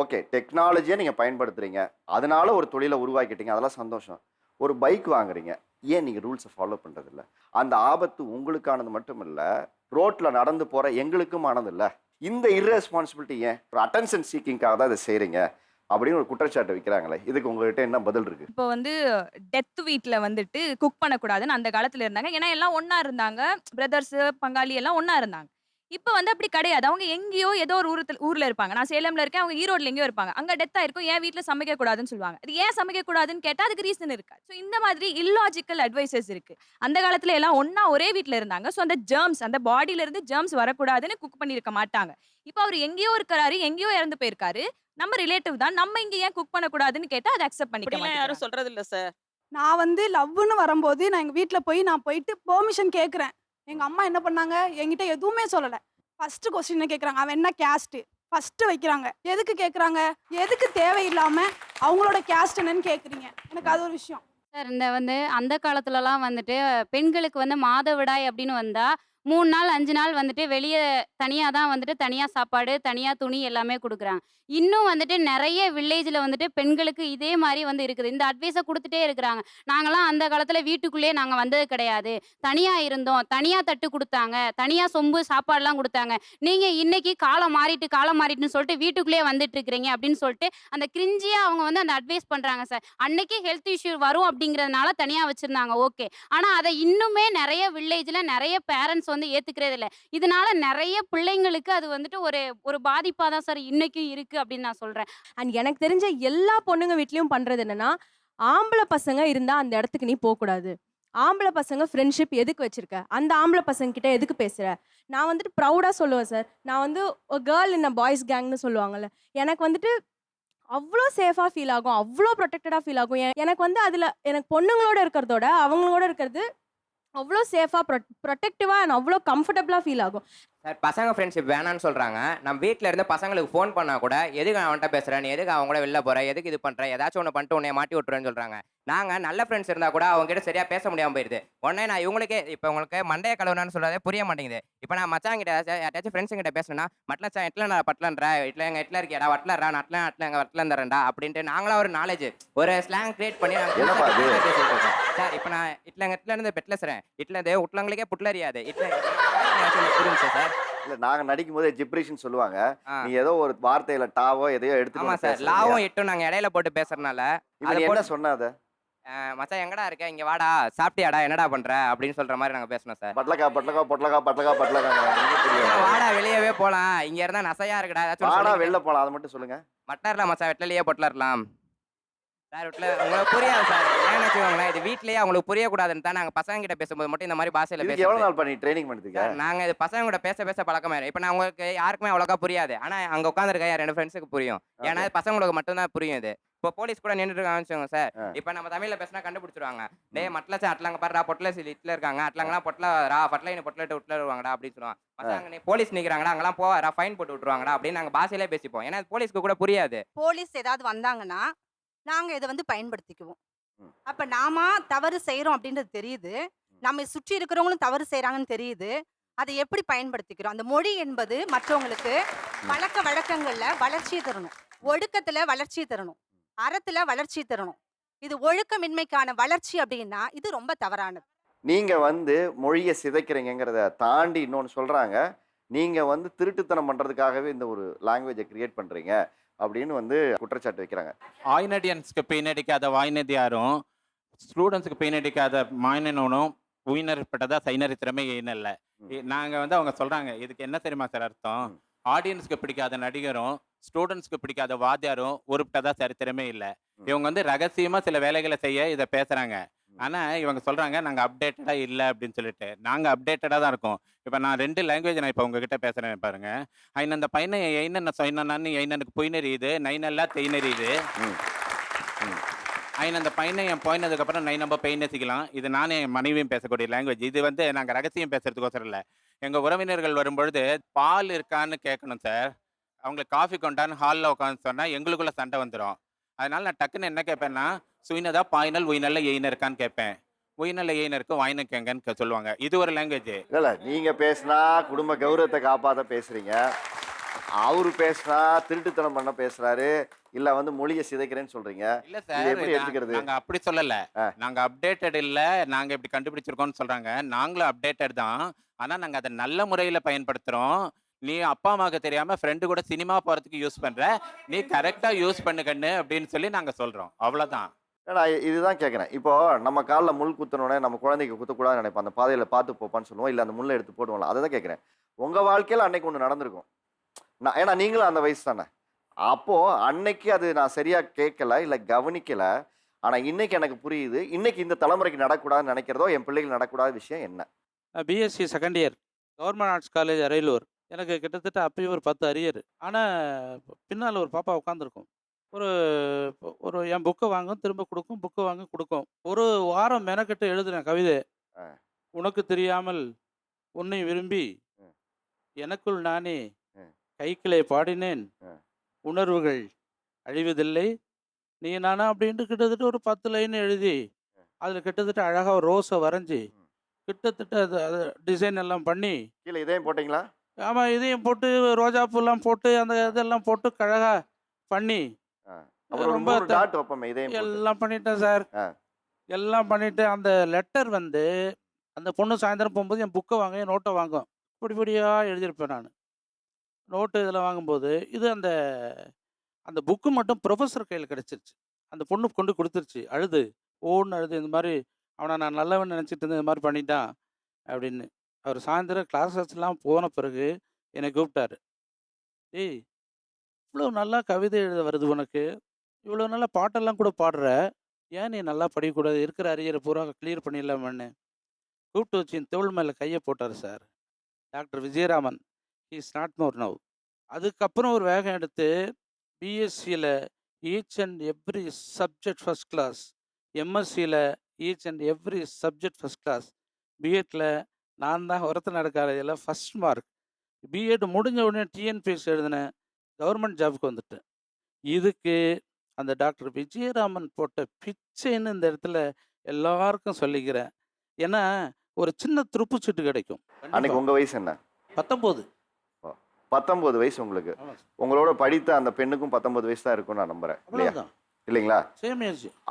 Okay டெக்னாலஜியை நீங்கள் பயன்படுத்துகிறீங்க அதனால ஒரு தொழிலை உருவாக்கிட்டீங்க. அதெல்லாம் சந்தோஷம். ஒரு பைக் வாங்குறீங்க. ஏன் நீங்கள் ரூல்ஸை ஃபாலோ பண்ணுறதில்ல அந்த ஆபத்து உங்களுக்கானது மட்டும் இல்லை ரோட்டில் நடந்து போகிற எங்களுக்கும் ஆனதில்லை. இல்லை இந்த இர்ரெஸ்பான்சிபிலிட்டி ஏன்? ஒரு அட்டென்ஷன் சீக்கிங்காக தான் இதை செய்கிறீங்க அப்படின்னு ஒரு குற்றச்சாட்டு வைக்கிறாங்களே. இதுக்கு உங்ககிட்ட என்ன பதில் இருக்கு? இப்போ வந்து டெத் வீட்டில் வந்துட்டு குக் பண்ணக்கூடாதுன்னு அந்த காலத்தில் இருந்தாங்க. ஏன்னா எல்லாம் ஒன்றா இருந்தாங்க. பிரதர்ஸ் பங்காளி எல்லாம் ஒன்றா இருந்தாங்க. இப்போ வந்து அப்படி கிடையாது. அவங்க எங்கேயோ ஏதோ ஒரு ஊரத்துல ஊர்ல இருப்பாங்க. நான் சேலம்ல இருக்கேன். அவங்க ஈரோட்ல எங்கேயோ இருப்பாங்க. அங்க டெத் ஆயிருக்கும். ஏன் வீட்ல சமைக்க கூடாதுன்னு சொல்லுவாங்க. அது ஏன் சமைக்க கூடாதுன்னு கேட்டா அதுக்கு ரீசன் இருக்கா ஸோ இந்த மாதிரி இல்லாஜிக்கல் அட்வைசஸ் இருக்கு. அந்த காலத்துல எல்லாம் ஒண்ணா ஒரே வீட்ல இருந்தாங்க. ஸோ அந்த ஜெர்ம்ஸ் அந்த பாடியில இருந்து ஜெர்ம்ஸ் வரக்கூடாதுன்னு குக் பண்ணியிருக்க மாட்டாங்க. இப்போ அவர் எங்கேயோ இருக்கிறாரு எங்கேயோ இறந்து போயிருக்காரு. நம்ம ரிலேட்டிவ் தான். நம்ம இங்க ஏன் குக் பண்ணக்கூடாதுன்னு கேட்டா அதை அக்செப்ட் பண்ணிக்க அப்படிலாம் யாரும். சொல்றது இல்ல சார் நான் வந்து லவ்னு வரும்போது நான் எங்கள் வீட்டில் போய் நான் போயிட்டு பெர்மிஷன் கேட்குறேன் எங்கள் அம்மா என்ன பண்ணாங்க? என்கிட்ட எதுவுமே சொல்லலை. ஃபஸ்ட்டு கொஸ்டின் கேட்குறாங்க அவன் என்ன கேஸ்ட்டு ஃபஸ்ட்டு வைக்கிறாங்க. எதுக்கு கேட்குறாங்க எதுக்கு தேவையில்லாமல் அவங்களோட கேஸ்ட் என்னன்னு கேட்குறீங்க எனக்கு அது ஒரு விஷயம். சார் இந்த வந்து அந்த காலத்துலலாம் வந்துட்டு பெண்களுக்கு வந்து மாதவிடாய் அப்படின்னு வந்தால் மூணு நாள் அஞ்சு நாள் வந்துட்டு வெளியே தனியாக தான் வந்துட்டு தனியாக சாப்பாடு தனியாக துணி எல்லாமே கொடுக்குறாங்க இன்னும் வந்துட்டு நிறைய வில்லேஜில் வந்துட்டு பெண்களுக்கு இதே மாதிரி வந்து இருக்குது. இந்த அட்வைஸை கொடுத்துட்டே இருக்கிறாங்க. நாங்களாம் அந்த காலத்தில் வீட்டுக்குள்ளேயே நாங்கள் வந்தது கிடையாது. தனியாக இருந்தோம். தனியாக தட்டு கொடுத்தாங்க. தனியாக சொம்பு சாப்பாடுலாம் கொடுத்தாங்க. நீங்கள் இன்னைக்கு காலம் மாறிட்டு காலம் மாறிட்டுன்னு சொல்லிட்டு வீட்டுக்குள்ளேயே வந்துட்டு இருக்கிறீங்க அப்படின்னு சொல்லிட்டு அந்த கிரிஞ்சியாக அவங்க வந்து அந்த அட்வைஸ் பண்ணுறாங்க சார் அன்னைக்கு ஹெல்த் இஷ்யூ வரும் அப்படிங்கிறதுனால தனியாக வச்சுருந்தாங்க. ஓகே ஆனால் அதை இன்னுமே நிறைய வில்லேஜில் நிறைய பேரண்ட்ஸ் வந்து ஏற்றுக்கிறதே இல்லை. இதனால நிறைய பிள்ளைங்களுக்கு அது வந்துட்டு ஒரு ஒரு பாதிப்பாக தான் சார் இன்னைக்கும் இருக்குது அப்படின்னு நான் சொல்கிறேன் அண்ட் எனக்கு தெரிஞ்ச எல்லா பொண்ணுங்க வீட்லயும் பண்றது என்னன்னா ஆம்பளை பசங்க இருந்தா அந்த இடத்துக்கு நீ போக கூடாது ஆம்பளை பசங்க ஃப்ரெண்ட்ஷிப் எதுக்கு வச்சிருக்க? அந்த ஆம்பளை பசங்க கிட்ட எதுக்கு பேசுற? நான் வந்துட்டு ப்ரௌடாக சொல்லுவேன் சார். நான் வந்து கேர்ள் இன் பாய்ஸ் கேங்னு சொல்லுவாங்கல்ல எனக்கு வந்துட்டு அவ்வளோ சேஃபாக ஃபீல் ஆகும் அவ்வளோ ப்ரொடெக்டடாக ஃபீல் ஆகும். எனக்கு வந்து அதில் எனக்கு பொண்ணுங்களோட இருக்கிறதோட அவங்களோட இருக்கிறது அவ்வளோ சேஃபாக ப்ரொ ப்ரொடெக்டிவாக அண்ட் அவ்வளோ கம்ஃபர்டபுளாக ஃபீல் ஆகும். சார் பசங்க ஃப்ரெண்ட்ஷிப் வேணான்னு சொல்கிறாங்க நம்ம வீட்டில் இருந்து பசங்களுக்கு ஃபோன் பண்ணால் கூட எதுக்கு அவன்கிட்ட பேசுகிறேன் நீ எதுக்கு அவங்க கூட வெளில போகிறேன் எதுக்கு இது பண்ணுறேன் ஏதாச்சும் ஒன்று பண்ணிட்டு உன்னை மாட்டி விட்டுறேன்னு சொல்கிறாங்க நாங்க நல்ல ஃப்ரெண்ட்ஸ் இருந்தா கூட அவங்க கிட்ட சரியா பேச முடியாம போயிருது. உடனே நான் இவங்களுக்கே இப்போ உங்களுக்கு மண்டைய கலவனான்னு சொல்றதே புரிய மாட்டேங்குது. இப்போ நான் மச்சான் கிட்ட யாராச்சும் ஃப்ரெண்ட்ஸ் கிட்ட பேசணும்னா மட்லச்சான் எட்ல நான் பட்லன்ற இட்ல எங்க எட்ல இருக்கியாடா? வட்லறா நட்ல நட்ல எங்க வட்ல தரேன்டா? அப்படின்ட்டு நாங்களா ஒரு நாலேஜ் ஒரு ஸ்லாங் கிரியேட் பண்ணி நாங்க சார் இப்போ நான் இட்ல எங்க இட்ல இருந்து பெட்லசுறேன் இட்ல இருந்து உட்லங்களுக்கே புட்லறியாது இட்ல புரிஞ்சு சார்? இல்லை நாங்கள் நடிக்கும் போதே ஜிப்ரேஷன் சொல்லுவாங்க. நீ ஏதோ ஒரு வார்த்தையில டாவோ எதையோ ஆமா வந்து சார். லாவும் எட்டும் நாங்க இடையில போட்டு பேசுறதுனால அதை என்ன சொன்னாத அஹ், மச்சான் எங்கடா இருக்க? இங்க வாடா. சாப்பிட்டியாடா? என்னடா பண்ற? அப்படின்னு சொல்ற மாதிரி நாங்க பேசணும் சார். பட்லக்கா பட்லக்கா பொட்லக்கா பட்லக்கா பட்லக்கா வாடா வெளியவே போலாம். இங்க இருந்தா நசையா இருக்குடா. ஏதாச்சும் வாடா. வெளில போலாம். அதை மட்டும் சொல்லுங்க. மட்டர்லாம் மச்சான் வெட்டலையே பொட்டலர்லாம். சார் வீட்டில் உங்களுக்கு புரியாது சார். ஏன்னு வச்சுக்கோங்களேன் இது வீட்லயே அவங்களுக்கு புரியக்கூடாதுன்னு தான் நாங்கள் பசங்க கிட்ட பேசும்போது மட்டும் இந்த மாதிரி பாஷையில் எவ்வளவு பேசுவோம் நாள் பண்ணி ட்ரைனிங் பண்ணுறதுக்கு? சார் நாங்கள் இது பசங்க கூட பேச பேச பழக்கமாயிரும் இப்போ நான் உங்களுக்கு யாருக்குமே அவ்வளோக்கா புரியாது. ஆனால் அங்கே உட்காந்துருக்க ரெண்டு ஃப்ரெண்ட்ஸுக்கு புரியும். ஏன்னா பசங்களுக்கு மட்டும்தான் புரியும் இது. இப்போ போலீஸ் கூட நின்றுட்டு வச்சுக்கோங்க சார். இப்போ நம்ம தமிழ்ல பேசினா கண்டுபிடிச்சிருவாங்க. டேய் மட்லச்சா அட்லாங்க பாருடா பொட்டல சில இட்ல இருக்காங்க. அட்லாங்கலாம் பொட்டல ரா பட்ல இன்னும் பொட்டலிட்டு விட்டுல வருவாங்கடா அப்படின்னு சொல்லுவாங்க. அங்க நீ போலீஸ் நிற்கிறாங்கடா அங்கெல்லாம் போவாரா ஃபைன் போட்டு விட்டுருவாங்கடா அப்படின்னு நாங்கள் பாஷையிலே பேசிப்போம். ஏன்னா போலீஸ்க்கு கூட புரியாது. போலீஸ் ஏதாவது வந்தாங்கன்னா நாங்க இதை வந்து பயன்படுத்திக்குவோம். அப்ப நாம தவறு செய்றோம் அப்படின்றது தெரியுது. நம்ம சுற்றி இருக்கிறவங்களும் தவறு செய்றாங்கன்னு தெரியுது. அதை எப்படி பயன்படுத்திக்கிறோம்? அந்த மொழி என்பது மற்றவங்களுக்கு பழக்க வழக்கங்கள்ல வளர்ச்சியை தரணும். ஒழுக்கத்துல வளர்ச்சியை தரணும். அறத்துல வளர்ச்சியை தரணும். இது ஒழுக்கமின்மைக்கான வளர்ச்சி அப்படின்னா இது ரொம்ப தவறானது. நீங்க வந்து மொழியை சிதைக்கிறீங்கிறத தாண்டி இன்னொன்னு சொல்றாங்க. நீங்க வந்து திருட்டுத்தனம் பண்றதுக்காகவே இந்த ஒரு லாங்குவேஜை கிரியேட் பண்றீங்க அப்படின்னு வந்து குற்றச்சாட்டு வைக்கிறாங்க. ஆயினடியன்ஸ்க்கு பெயினடிக்காத வாய்நதியாரும் ஸ்டூடெண்ட்ஸ்க்கு பெயினடிக்காத மாயனனும் உயிரினர்பட்டதா சைனரித்திரமே இல்ல? ம். நாங்க வந்து அவங்க சொல்றாங்க இதுக்கு என்ன தெரியுமா சார் அர்த்தம். ஆடியன்ஸ்க்கு பிடிக்காத நடிகரும் ஸ்டூடெண்ட்ஸ்க்கு பிடிக்காத வாத்தியாரும் உருப்பிட்டதா சரித்திரமே இல்லை. இவங்க வந்து ரகசியமாக சில வேலைகளை செய்ய இதை பேசுகிறாங்க ஆனால் இவங்க சொல்கிறாங்க நாங்கள் அப்டேட்டடாக இல்லை அப்படின்னு சொல்லிட்டு. நாங்கள் அப்டேட்டடாக தான் இருக்கோம். இப்போ நான் ரெண்டு லாங்குவேஜ் நான் இப்போ உங்ககிட்ட பேசுறேன் பாருங்க. ஐநன் அந்த பையனை என்னென்ன சொன்னான்னு என்னனுக்கு பொய் நெறியுது? நைனெல்லாம் தெய் நெறியுது. ஐன் அந்த பையனை என் போயினதுக்கப்புறம் நை நம்ம பெயின் நசிக்கலாம். இது நானே என் மனைவியும் பேசக்கூடிய லாங்குவேஜ் இது வந்து நாங்கள் ரகசியம் பேசுறதுக்கோசரம் இல்லை. எங்கள் உறவினர்கள் வரும்பொழுது பால் இருக்கான்னு கேட்கணும் சார் அவங்களுக்கு காஃபி கொண்டான்னு ஹாலில் உட்காந்து சொன்னால் எங்களுக்குள்ளே சண்டை வந்துடும் அதனால் நான் டக்குன்னு என்ன கேட்பேன்னா சுயினதா பாயினல் உயினல்ல எயின இருக்கான்னு கேட்பேன். உயினல்ல எயின இருக்கு வாயினக்கேங்கன்னு சொல்லுவாங்க. இது ஒரு லாங்குவேஜ் இல்லை நீங்கள் பேசுனா குடும்ப கௌரவத்தை காப்பாற்ற பேசுகிறீங்க அவரு பேசுனா திருட்டுத்தனம் பண்ண பேசுறாரு. இல்ல வந்து மொழியை சிதைக்கிறேன்னு சொல்றீங்க. இல்ல சார் எப்படி எடுத்துக்கிறது? நாங்க அப்படி சொல்லல. நாங்க அப்டேட்டட் இல்ல நாங்க இப்படி கண்டுபிடிச்சிருக்கோம்னு சொல்றாங்க. நாங்களும் அப்டேட்டட் தான். ஆனா நாங்க அதை நல்ல முறையில பயன்படுத்துறோம். நீ அப்பா அம்மாவுக்கு தெரியாம ஃப்ரெண்டு கூட சினிமா போறதுக்கு யூஸ் பண்ற. நீ கரெக்டா யூஸ் பண்ணு கண்ணு அப்படின்னு சொல்லி நாங்க சொல்றோம். அவ்வளவுதான். ஏன்னா இதுதான் கேட்குறேன் இப்போ நம்ம காலில் முள் குத்தணுன்னே நம்ம குழந்தைக்கு குத்தக்கூடாதுன்னு நினைப்போம். அந்த பாதையில் பார்த்து போப்பான்னு சொல்லுவோம். இல்லை அந்த முள்ளை எடுத்து போடுவோம்ல. அதை தான் கேட்குறேன் உங்கள் வாழ்க்கையில் அன்னைக்கு ஒன்று நடந்திருக்கும். நான் ஏன்னா நீங்களும் அந்த வயசு தானே. அப்போது அன்னைக்கு அது நான் சரியாக கேட்கல இல்லை கவனிக்கல. ஆனால் இன்னைக்கு எனக்கு புரியுது இன்னைக்கு இந்த தலைமுறைக்கு நடக்கூடாதுன்னு நினைக்கிறதோ என் பிள்ளைகள் நடக்கூடாத விஷயம் என்ன? BSc second year government arts college Ariyalur. எனக்கு கிட்டத்தட்ட அப்பயும் ஒரு பத்து அரியர். ஆனால் பின்னால் ஒரு பாப்பா உட்காந்துருக்கும். ஒரு ஒரு என் புக்கை வாங்கும் திரும்ப கொடுக்கும் புக்கை வாங்க கொடுக்கும். ஒரு வாரம் மெனக்கெட்டு எழுதுனேன் கவிதை. உனக்கு தெரியாமல் உன்னை விரும்பி. எனக்குள் நானே. கைக்கிளை பாடினேன். உணர்வுகள் அழிவதில்லை. நீ நானா அப்படின்ட்டு கிட்டத்தட்ட ஒரு பத்து லைன் எழுதி அதில் கிட்டத்தட்ட அழகாக ரோஸை வரைஞ்சி. கிட்டத்தட்ட அது டிசைன் எல்லாம் பண்ணி கீழே இதையும் போட்டிங்களா? ஆமாம் இதையும் போட்டு ரோஜா பூலாம் போட்டு அந்த இதெல்லாம் போட்டு கழகா பண்ணி ரொம்ப. எல்லாம் பண்ணிட்டேன் சார். எல்லாம் பண்ணிட்டு அந்த லெட்டர் வந்து அந்த பொண்ணு சாயந்தரம் போகும்போது என் புக்கை வாங்க என் நோட்டை வாங்கும் இப்படி இப்படியாக எழுதியிருப்பேன் நான். நோட்டு இதில் வாங்கும்போது இது அந்த அந்த புக்கு மட்டும் ப்ரொஃபஸர் கையில் கிடச்சிருச்சு. அந்த பொண்ணு கொண்டு கொடுத்துருச்சு. அழுது. ஓன்னு அழுது இந்த மாதிரி அவனை நான் நல்லவன் நினச்சிட்டு இருந்தேன் இந்த மாதிரி பண்ணிட்டான் அப்படின்னு. அவர் சாயந்தரம் கிளாஸஸ்லாம் போன பிறகு என்னை கூப்பிட்டாரு. ஏய் இவ்வளோ நல்லா கவிதை எழுத வருது உனக்கு. இவ்வளோ நல்லா பாட்டெல்லாம் கூட பாடுற. ஏன் நீ நல்லா படிக்கக்கூடாது? இருக்கிற அரியரை பூரா கிளியர் பண்ணிடலாமான்னு. கூப்பிட்டு வச்சு என் தோள் மேலே கையை போட்டார் sir. Doctor Vijayaraman. Is not more now அதுக்கப்புறம் ஒரு வேகம் எடுத்து பிஎஸ்சியில் each and every subject first class எம்எஸ்சியில் each and every subject first class பிஎட்டில் நான் தான் ஒருத்த நடக்காதையில் ஃபஸ்ட் மார்க் பிஎட் முடிஞ்ச உடனே டிஎன்பிஎஸ் எழுதினேன். கவர்மெண்ட் ஜாபுக்கு வந்துட்டேன். இதுக்கு அந்த டாக்டர் விஜயராமன் போட்ட பிச்சைன்னு இந்த இடத்துல எல்லாருக்கும் சொல்லிக்கிறேன். ஏன்னா ஒரு சின்ன துருப்புச்சீட்டு கிடைக்கும். அன்னைக்கு உங்கள் வயசு என்ன? பத்தொம்போது. பத்தொன்பது வயசு உங்களுக்கு. உங்களோட படித்த அந்த பெண்ணுக்கும் பத்தொன்பது வயசு தான் இருக்கும்னு நான் நம்புறேன். இல்லையா? இல்லைங்களா?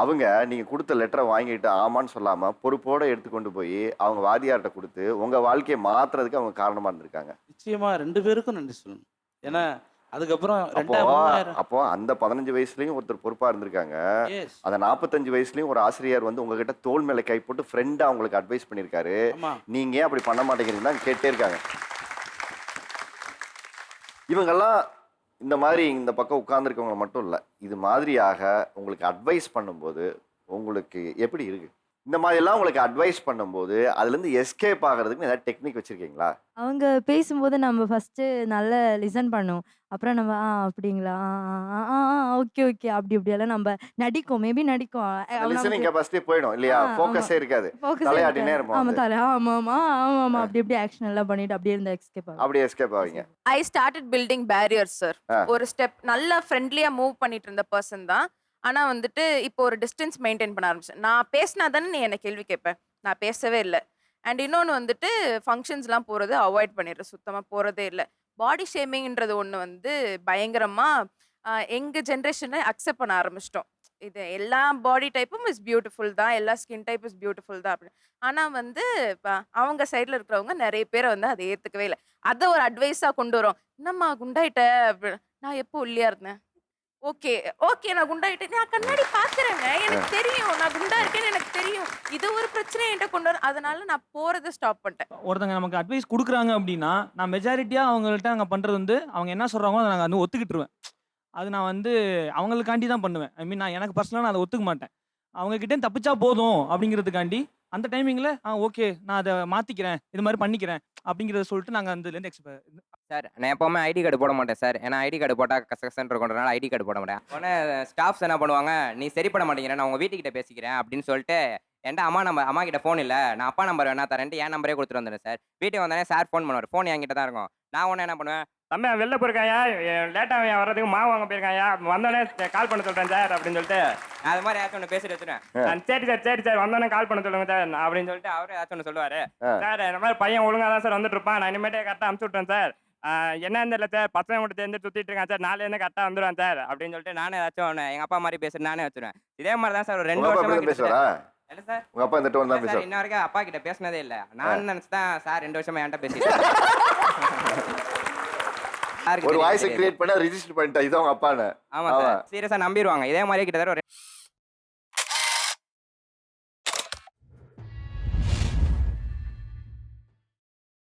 அவங்க நீங்க கொடுத்த லெட்டரை வாங்கிட்டு ஆமான்னு சொல்லாம பொறுப்போட எடுத்து கொண்டு போய் அவங்க வாதியார்கிட்ட கொடுத்து உங்க வாழ்க்கையை மாத்துறதுக்கு அவங்க காரணமா இருந்திருக்காங்க. நிச்சயமா ரெண்டு பேருக்கும் நன்றி சொல்லணும். ஏன்னா அதுக்கப்புறம் அப்போ அந்த பதினஞ்சு வயசுலயும் ஒருத்தர் பொறுப்பா இருந்திருக்காங்க. அந்த நாற்பத்தஞ்சு வயசுலயும் ஒரு ஆசிரியர் வந்து உங்ககிட்ட தோல் மேல கை போட்டு ஃப்ரெண்டா உங்களுக்கு அட்வைஸ் பண்ணியிருக்காரு. ஆமா. நீங்க ஏன் அப்படி பண்ண மாட்டேங்கிறீங்கன்னு கேட்டே இருக்காங்க. இவங்கெல்லாம் இந்த மாதிரி இந்த பக்கம் உட்கார்ந்துருக்கவங்களை மட்டும் இல்லை இது மாதிரியாக உங்களுக்கு அட்வைஸ் பண்ணும்போது உங்களுக்கு எப்படி இருக்குது இந்த மாதிரி எல்லாம் உங்களுக்கு அட்வைஸ் பண்ணும்போது அதுல இருந்து எஸ்கேப் ஆகிறதுக்கு ஏதாவது டெக்னிக் வச்சிருக்கீங்களா? அவங்க பேசும்போது நம்ம ஃபர்ஸ்ட்டு நல்லா லிசன் பண்ணுவோம் அப்புறம் நம்ம ஆ அப்படிங்களா? ஆ ஆ ஓகே ஓகே அப்படி இப்படியெல்லாம் நம்ம நடிக்கும். மேபி நடிக்கும். லிசனிங் நமக்கு கெப்பாசிட்டி போயிடும் இல்லையா? ஃபோக்கஸே. இருக்காது. தலையாட்டினே. இருப்போம் ஆமா. தலை ஆமா ஆமா ஆமா. அப்படி இப்படி ஆக்ஷன் எல்லாம் பண்ணிட்டு அப்படியே இருந்த எஸ்கேப் ஆகும். அப்படியே எஸ்கேப் ஆவீங்க. I started building barriers sir. ஒரு ஸ்டெப் நல்லா ஃப்ரெண்ட்லியா மூவ் பண்ணிட்டு இருந்த பர்சன் தான். ஆனா வந்துட்டு இப்போ ஒரு டிஸ்டன்ஸ் மெயின்டைன் பண்ண ஆரம்பிச்சேன். நான் பேசினா தானே நீ என்ன கேள்வி கேட்பேன் நான் பேசவே இல்லை. அண்ட் இன்னொன்று வந்துட்டு ஃபங்க்ஷன்ஸ்லாம் போகிறது அவாய்ட் பண்ணிடுறேன் சுத்தமாக போகிறதே இல்லை. பாடி ஷேமிங்ன்றது ஒன்று வந்து பயங்கரமாக எங்கள் ஜென்ரேஷனை அக்செப்ட் பண்ண ஆரம்பிச்சிட்டோம். இது எல்லா பாடி டைப்பும் இஸ் பியூட்டிஃபுல் தான். எல்லா ஸ்கின் டைப் இஸ் பியூட்டிஃபுல் தான் அப்படின்னு. ஆனால் வந்து ப அவங்க சைடில் இருக்கிறவங்க நிறைய பேரை வந்து அதை ஏற்றுக்கவே இல்லை. அதை ஒரு அட்வைஸாக கொண்டு வரோம். என்னம்மா குண்டாயிட்ட? அப்படி நான் எப்போ ஒல்லியா இருந்தேன்? ஓகே ஓகே நான் குண்டாயிட்டேன். நான் கண்ணாடி பாக்குறேங்க. எனக்கு தெரியும். நான் குண்டா இருக்கேன்னு எனக்கு தெரியும். இது ஒரு பிரச்சனை என்கிட்ட கொண்டு வர அதனால நான் போறதை ஸ்டாப் பண்ணிட்டேன். ஒருத்தங்க நமக்கு அட்வைஸ் கொடுக்குறாங்க அப்படின்னா நான் மெஜாரிட்டியாக அவங்கள்ட்ட நாங்கள் பண்ணுறது வந்து அவங்க என்ன சொல்கிறாங்களோ அதை நாங்கள் வந்து ஒத்துக்கிட்டுருவேன். அது நான் வந்து அவங்களுக்காண்டி தான் பண்ணுவேன். ஐ மீன் நான் எனக்கு பர்சனலாக நான் அதை ஒத்துக்க மாட்டேன். அவங்க கிட்டே தப்பிச்சா போதும் அப்படிங்கிறதுக்காண்டி அந்த டைமிங்கில் ஆ ஓகே நான் அதை மாற்றிக்கிறேன் இது மாதிரி பண்ணிக்கிறேன் அப்படிங்கிறத சொல்லிட்டு நாங்கள் அதுலேருந்து எக்ஸ்பெக்ட் சார் நான் எப்போவுமே ஐடி கார்டு போட மாட்டேன் சார். ஏன்னா ஐடி கார்டு போட்டால் கசகசன் இருக்கன்றனால ஐடி கார்டு போட மாட்டேன். உடனே ஸ்டாஃப்ஸ் என்ன பண்ணுவாங்க நீ சரிப்பட மாட்டேங்கிற நான் உங்கள் வீட்டுக்கிட்ட பேசிக்கிறேன் அப்படின்னு சொல்லிட்டு என்கிட்ட அம்மா நம்பர் அம்மா கிட்ட ஃபோன் இல்லை. நான் அப்பா நம்பர் வேணா தரேன்ட்டு என் நம்பரே கொடுத்துட்டு வந்துடுறேன் சார். வீட்டுக்கு வந்தோடனே சார் ஃபோன் பண்ணுவார். ஃபோன் என்கிட்ட தான் இருக்கும். நான் உடனே என்ன பண்ணுவேன் தம்பி வெளில போயிருக்காயா லேட்டாக வர்றதுக்கு மாவு வாங்க போயிருக்காயா வந்தோடனே கால் பண்ண சொல்கிறேன் சார் அப்படின்னு சொல்லிட்டு அது மாதிரி ஏதாச்சும் ஒன்று பேசிட்டு வச்சுருவேன். சரி சார் சரி சார். வந்தோடனே கால் பண்ண சொல்லுங்க சார் அப்படின்னு சொல்லிட்டு அவரே ஏதாச்சும் ஒன்று சொல்லுவார். சார் இந்த மாதிரி பையன் ஒழுங்காக தான் சார் வந்துட்டு இருப்பான். நான் இனிமேட்டே கரெக்டாக அனுப்பிச்சு விட்றேன் சார். என்னன்னு தெரியல சார் பசங்க மட்டும் சேர்ந்து சுற்றிட்டு இருக்கான் சார் நாளையிலேருந்து கரெக்டாக வந்துடுவான் சார் அப்படின்னு சொல்லிட்டு நானே ஏதாச்சும் ஒன்று எங்கள் அப்பா மாதிரி பேசுறது நானே வச்சுருவேன். இதே மாதிரி தான் சார் ஒரு ரெண்டு வருஷமா பேசுவாரா? இல்ல சார் உங்க அப்பா இந்த டோன் தான் இல்ல இன்ன வரைக்கும் அப்பா கிட்ட பேசினதே இல்ல. நான் நினைச்சு தான் சார் ரெண்டு வருஷமா என்கிட்ட பேசிட்டு ஒரு வாய்ஸை. கிரியேட் பண்ண ரிஜிஸ்டர் பண்ணிட்டா இதான் உங்க அப்பான்னு. ஆமா. சார் சீரியஸா நம்பிடுவாங்க. இதே மாதிரி கிட்டத்தட்ட ஒரு